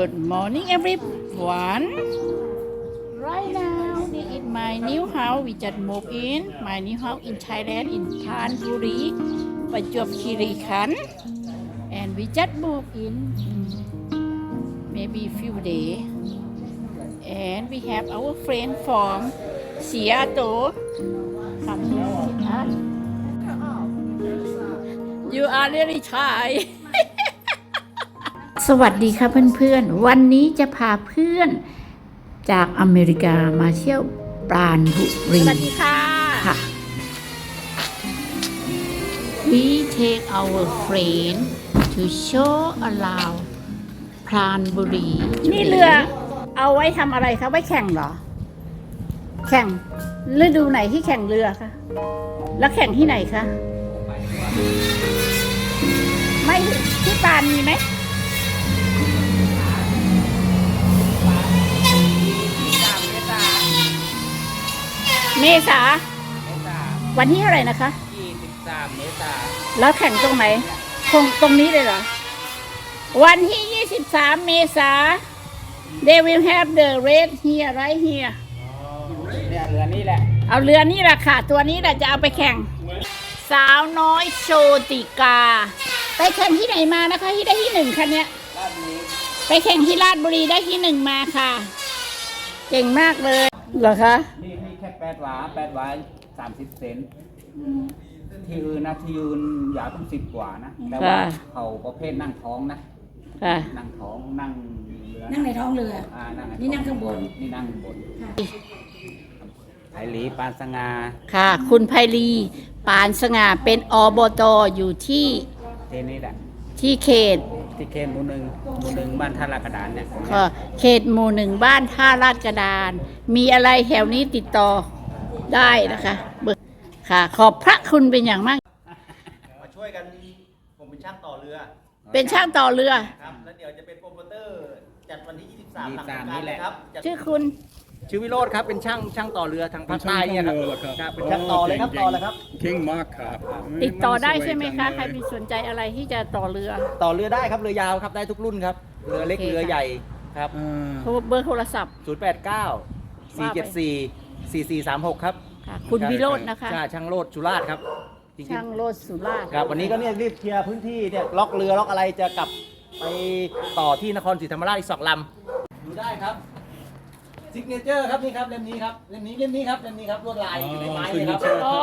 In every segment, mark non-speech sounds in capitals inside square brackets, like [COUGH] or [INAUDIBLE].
Good morning, everyone. Right now, this is my new house. We just moved in. My new house in Thailand, in Phanburi, Pajop Kiri Khan. And we just moved in maybe few days. And we have our friend from Seattle. Us. You are really Thai. [LAUGHS] สวัสดีค่ะเพื่อนๆ วันนี้จะพาเพื่อนจากอเมริกามาเที่ยวปราณบุรีสวัสดีค่ะค่ะ We take our friend to show around พรานบุรี นี่เรือเอาไว้ทำอะไรคะไว้แข่งเหรอ แข่งฤดูไหนที่แข่งเรือคะ แล้วแข่งที่ไหนคะ ไม่ที่ปานมีไหม เมษาวันที่เท่าไหร่นะคะ 23 เมษาแล้วแข่งตรงไหนคงตรงนี้เลยเหรอ วันที่ 23 เมษา they will have the race here right here เนี่ยเรือนี่แหละ เอาเรือนี่แหละค่ะ ตัวนี้แหละจะเอาไปแข่ง สาวน้อยโชติกา ไปแข่งที่ไหนมานะคะ ที่ได้ที่หนึ่งคันเนี้ยด้านนี้ไปแข่งที่ราชบุรีได้ที่หนึ่งมาค่ะ เก่งมากเลยเหรอคะนี่นี่ แค่แปดหวาแปดหวา30เซนที่อื่นนะที่ยืนยาวต้องสิบกว่านะแต่ว่าค่ะ เขาประเภทนั่งท้องนะค่ะ นั่งท้องนั่งเรือนั่งในท้องเรือ อ่านั่งนี่นั่งข้างบน นี่นั่งบนไผ่หลีปานสงาค่ะ คุณไพลี ปานสง่าเป็นอบตอยู่ที่เทนี่แหละที่เขต ที่เคนหมูหนึ่งหมูหนึ่งบ้านท่าลาดกระดานเนี่ยก็เขตหมู่หนึ่งบ้านท่าลาดกระดาน มีอะไรแถวนี้ติดต่อได้นะคะเบอร์ค่ะ ขอบพระคุณเป็นอย่างมาก มาช่วยกันผมเป็นช่างต่อเรือเป็นช่างต่อเรือ ครับแล้วเดี๋ยวจะเป็นโปรโมเตอร์จัดวันที่ 23หลังสงกรานต์นะครับจัดชื่อคุณ ชื่อวิโรธครับเป็นช่างช่างต่อเรือทางภาคใต้เนี่ยครับเป็นช่างต่อเรือเหรอครับครับเป็นช่างต่อเลยครับต่อเลยครับ เก่งมากครับติดต่อได้ใช่ไหมคะใครมีสนใจอะไรที่จะต่อเรือ ต่อเรือได้ครับเรือยาวครับได้ทุกรุ่นครับเรือเล็กโอเคเรือใหญ่ครับอ่าโทรเบอร์โทรศัพท์ 089 474 4436 ครับค่ะคุณวิโรจน์นะคะใช่ช่างโรดจุราชครับจริงๆช่างโรดสุราษฎร์ครับวันนี้ก็เนี่ยรีบเคลียร์พื้นที่เนี่ยล็อกเรือล็อกอะไรจะกลับไปต่อที่นครศรีธรรมราชอีกสองลำดูได้ครับ ซิกเนเจอร์ครับนี่ครับเล่มนี้ครับเล่มนี้เล่มนี้ครับเล่มนี้ครับลวดลายอยู่ในไม้เลยครับ signature อ๋อ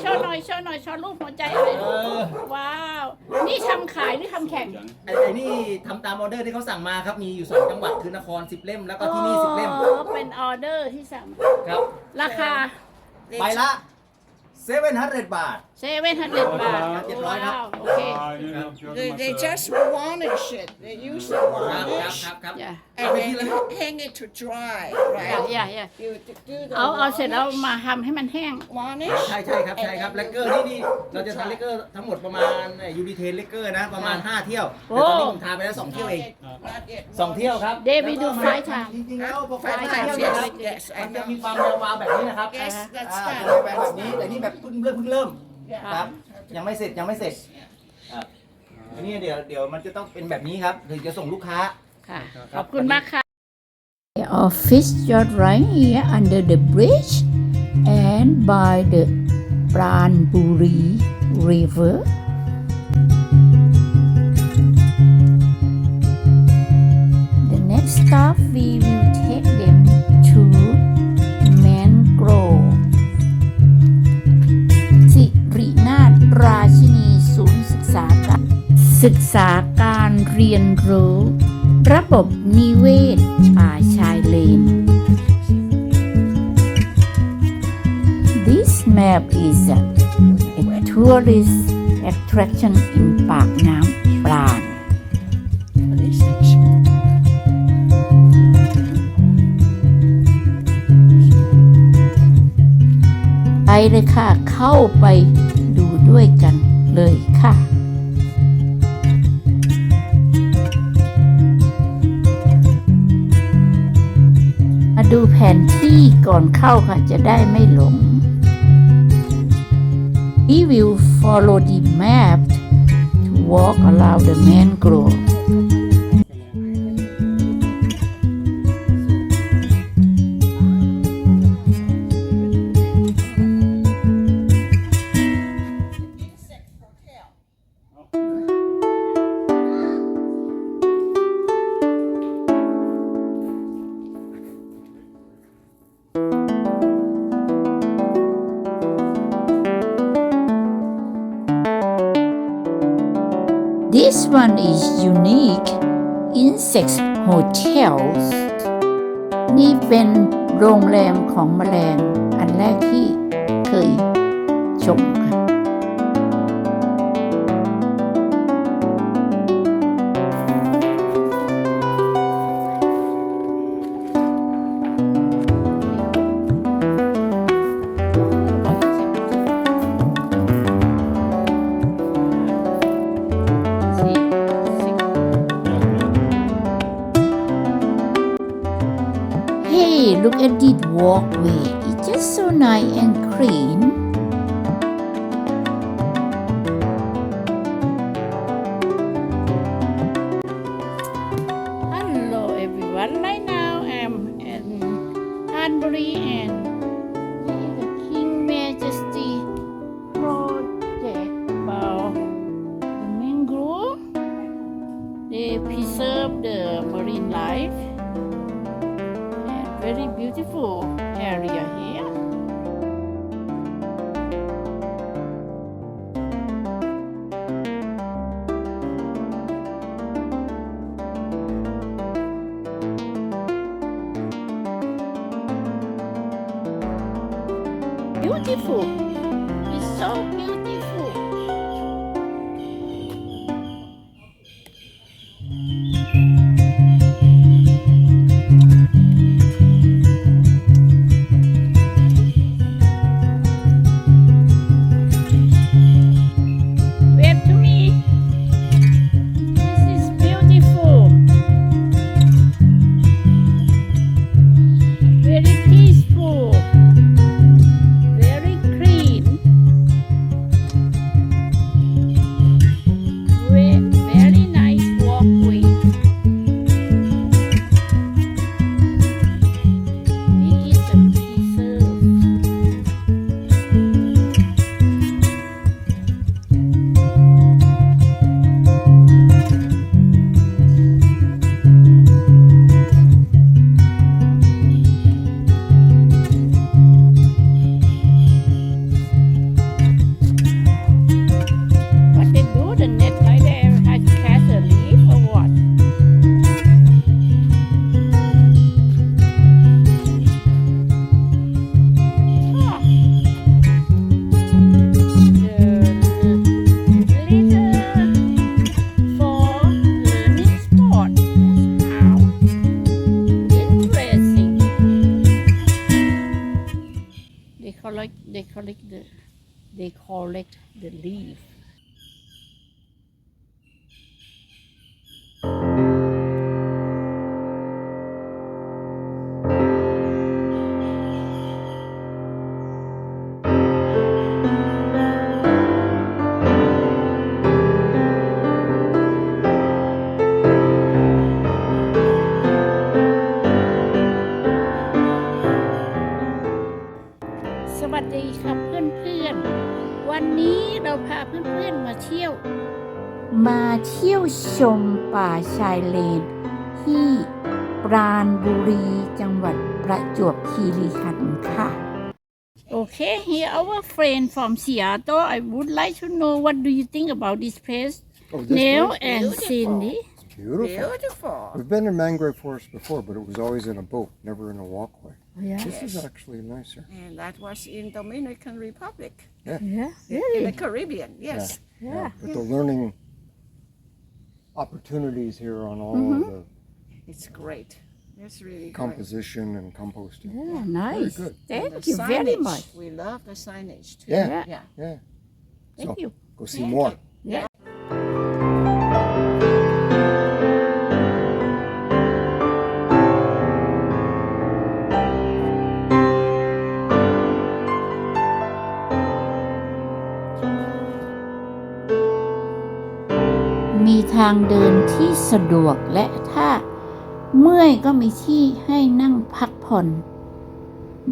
โชว์หน่อยโชว์หน่อยโชว์รูปหัวใจอะไรเออว้าว นี่ทำขายหรือทำแข่ง ไอ้ไอ้นี่ทำตามออเดอร์ที่เขาสั่งมาครับมีอยู่สองจังหวัดคือนครสิบเล่มแล้วก็ที่นี่สิบเล่มอ๋อ เป็นออเดอร์ที่สั่งครับ ราคา ใบละ เซเว่นฮันเดบาทเซเว่นฮันเดบาทเจ็ดร้อยครับว้าวโอเค They, they just varnish it. They use the ครับครับ varnish ครับครับอย่า and then hang it to dry, อย่า right? อย่าอย่า You do the เอาเอาเสร็จแล้ว varnish, มาทำให้มันแห้ง varnish. ใช่ใช่ครับใช่ครับเลกเกอร์นี่นี่เราจะทำเลกเกอร์ทั้งหมดประมาณยูดีเทนเลกเกอร์นะประมาณ 5 เที่ยวแต่ตอนนี้ผมทาไปแล้ว 2 เที่ยวเอง Not yet. สองเที่ยวครับเดวิดดูไฟทาง จริงๆแล้วพอไฟ Five เที่ยว times, เนี่ย yes, yes, I มันจะ know. มีความยาวๆแบบนี้นะครับ Yes, that's อ่า done. แบบแบบนี้แต่นี่ แบบเพิ่งเริ่มเพิ่งเริ่มครับ ยังไม่เสร็จยังไม่เสร็จครับอันนี้เดี๋ยวเดี๋ยวมันจะต้องเป็นแบบนี้ครับถึงจะส่งลูกค้า ค่ะขอบคุณมากค่ะ Office just right here under the bridge and by the Pranburi River. The next stop we will take them ศึกษาการเรียนรู้ ระบบนิเวศป่าชายเลน This map is a, a tourist attraction in ปากน้ำปราณไปเลยค่ะ เข้าไปดูด้วยกันเลยค่ะ ดูแผนที่ก่อนเข้าค่ะจะได้ไม่หลง We will follow the map to walk around the mangrove one is unique insect hotel นี่เป็นโรงแรมของแมลงอันแรกที่เคยชมค่ะ look at this walkway. It's just so nice and clean. Hello everyone. Right now I'm in Hanbury and the King Majesty project about the mangrove. They preserve the marine life very beautiful area here. Beautiful. It's so beautiful. They collect the, they collect the leaf. เราพาเพื่อนๆมาเที่ยว มาเที่ยวชมป่าชายเลน ที่ปราณบุรีจังหวัดประจวบคีรีขันธ์ค่ะ Okay, here our friend from Seattle. I would like to know what do you think about this place, Oh, this Neil place? and Cindy. It's beautiful. Beautiful. We've been in mangrove forest before, but it was always in a boat, never in a walkway. Yeah, This is actually nicer. And that was in Dominican Republic, yeah, in really, the Caribbean. Yes. yeah. But the learning opportunities here on all Mm-hmm. of the It's great. It's really great. composition and composting. Yeah, nice. Very good. Thank the you very much. We love the signage too. Yeah. Yeah. Yeah. Yeah. Thank So, you. Go see more. Yeah. างเดินที่สะดวกและถ้าเมื่อยก็มีที่ให้นั่งพักผ่อน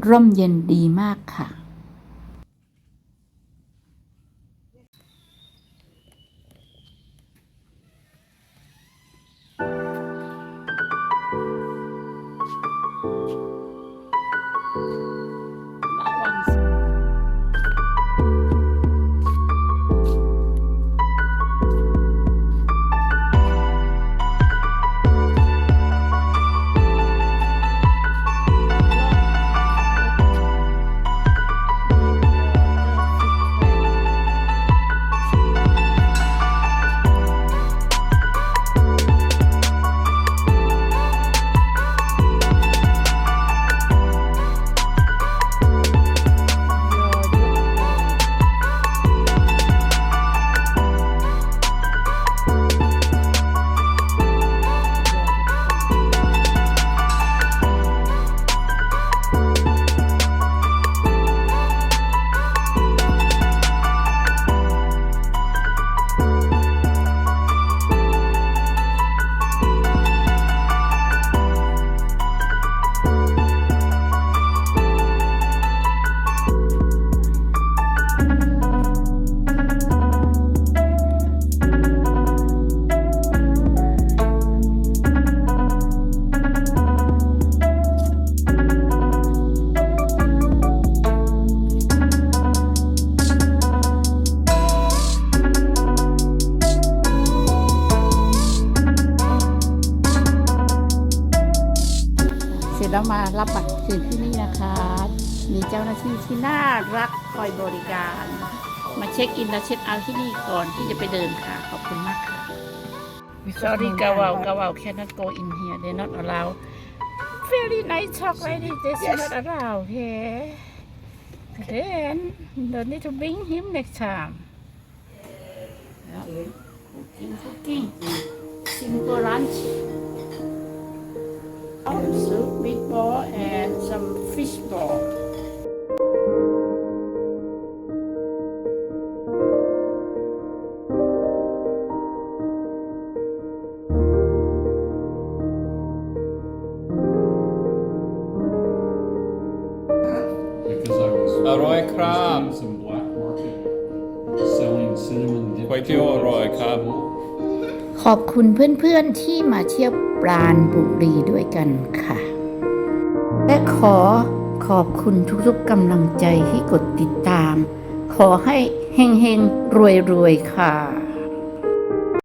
ร่มเย็นดีมากค่ะ แล้วมารับบัตรคืนที่นี่นะคะ มีเจ้าหน้าที่ที่น่ารักคอยบริการ มาเช็คอินและเช็คเอาท์ที่นี่ก่อนที่จะไปเดินค่ะ ขอบคุณมากค่ะ Sorry กาวาวกาวาว cannot go in here they not allow very nice talk like this they not allow here then don't need to bring him next time cooking cooking simple lunch soup meatball and some fish ball Because I was อร่อยครับ in some black market selling cinnamon dip ก๋วยเตี๋ยวอร่อยครับ ขอบคุณเพื่อนๆที่มาเที่ยว ปราณบุรีด้วยกันค่ะ และขอขอบคุณทุกๆกำลังใจที่กดติดตาม ขอให้เฮงๆ รวยๆ ค่ะ